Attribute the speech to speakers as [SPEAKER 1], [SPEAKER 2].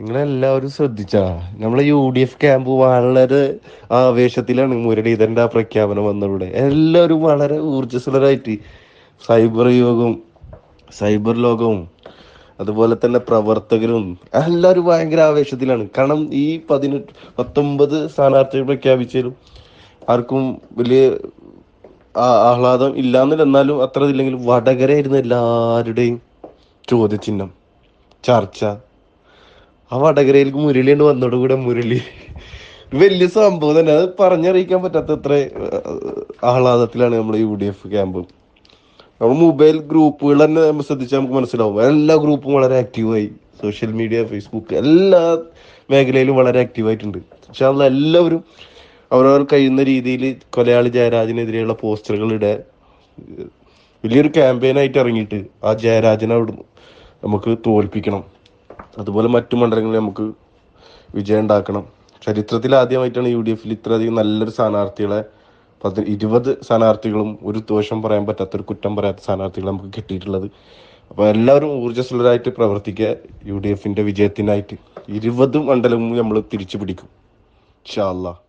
[SPEAKER 1] നിങ്ങളെല്ലാവരും ശ്രദ്ധിച്ചാ. നമ്മളെ U D F camp വളരെ ആവേശത്തിലാണ് മുരളീധരന്റെ ആ പ്രഖ്യാപനം വന്നവിടെ. എല്ലാവരും വളരെ ഊർജസ്വലരായിട്ട് സൈബർ യോഗവും സൈബർ ലോകവും അതുപോലെ തന്നെ പ്രവർത്തകരും എല്ലാവരും ഭയങ്കര ആവേശത്തിലാണ്. കാരണം ഈ പതിനെട്ട് പത്തൊമ്പത് സ്ഥാനാർത്ഥികൾ പ്രഖ്യാപിച്ചാലും ആർക്കും വലിയ ആഹ്ലാദം ഇല്ലാന്നില്ല. എന്നാലും അത്ര ഇല്ലെങ്കിലും വടകരയായിരുന്നു എല്ലാവരുടെയും ചോദ്യചിഹ്നം. ചർച്ച. ആ വടകരയിലേക്ക് മുരളിയുണ്ട് വന്നോടുകൂടെ മുരളി. വലിയ സംഭവം തന്നെ. അത് പറഞ്ഞറിയിക്കാൻ പറ്റാത്തത്ര ഏഹ്, ആഹ്ലാദത്തിലാണ് നമ്മുടെ യു ഡി എഫ് ക്യാമ്പ്. നമ്മൾ മൊബൈൽ ഗ്രൂപ്പുകൾ തന്നെ നമ്മൾ ശ്രദ്ധിച്ചാൽ നമുക്ക് മനസ്സിലാവും. എല്ലാ ഗ്രൂപ്പും വളരെ ആക്റ്റീവായി സോഷ്യൽ മീഡിയ ഫേസ്ബുക്ക് എല്ലാ മേഖലയിലും വളരെ ആക്റ്റീവായിട്ടുണ്ട് പക്ഷെ അത് എല്ലാവരും അവരവർ കഴിയുന്ന രീതിയിൽ കൊലയാളി ജയരാജനെതിരെയുള്ള പോസ്റ്ററുകൾ ഇടാൻ വലിയൊരു ക്യാമ്പയിനായിട്ട് ഇറങ്ങിയിട്ട് ആ ജയരാജനെ അവിടുന്ന് നമുക്ക് തോൽപ്പിക്കണം. അതുപോലെ മറ്റു മണ്ഡലങ്ങളിൽ നമുക്ക് വിജയം ഉണ്ടാക്കണം. ചരിത്രത്തിൽ ആദ്യമായിട്ടാണ് യു ഡി എഫിൽ ഇത്രയധികം നല്ലൊരു സ്ഥാനാർത്ഥികളെ പത്ത് ഇരുപത് സ്ഥാനാർത്ഥികളും ഒരു ദോഷം പറയാൻ പറ്റാത്ത ഒരു കുറ്റം പറയാത്ത സ്ഥാനാർത്ഥികളെ നമുക്ക് കിട്ടിയിട്ടുള്ളത്. അപ്പോൾ എല്ലാവരും ഊർജസ്വലരായിട്ട് പ്രവർത്തിക്കുക യു ഡി എഫിന്റെ വിജയത്തിനായിട്ട്. ഇരുപത് മണ്ഡലവും നമ്മൾ തിരിച്ചു പിടിക്കും ഷാ അല്ലാ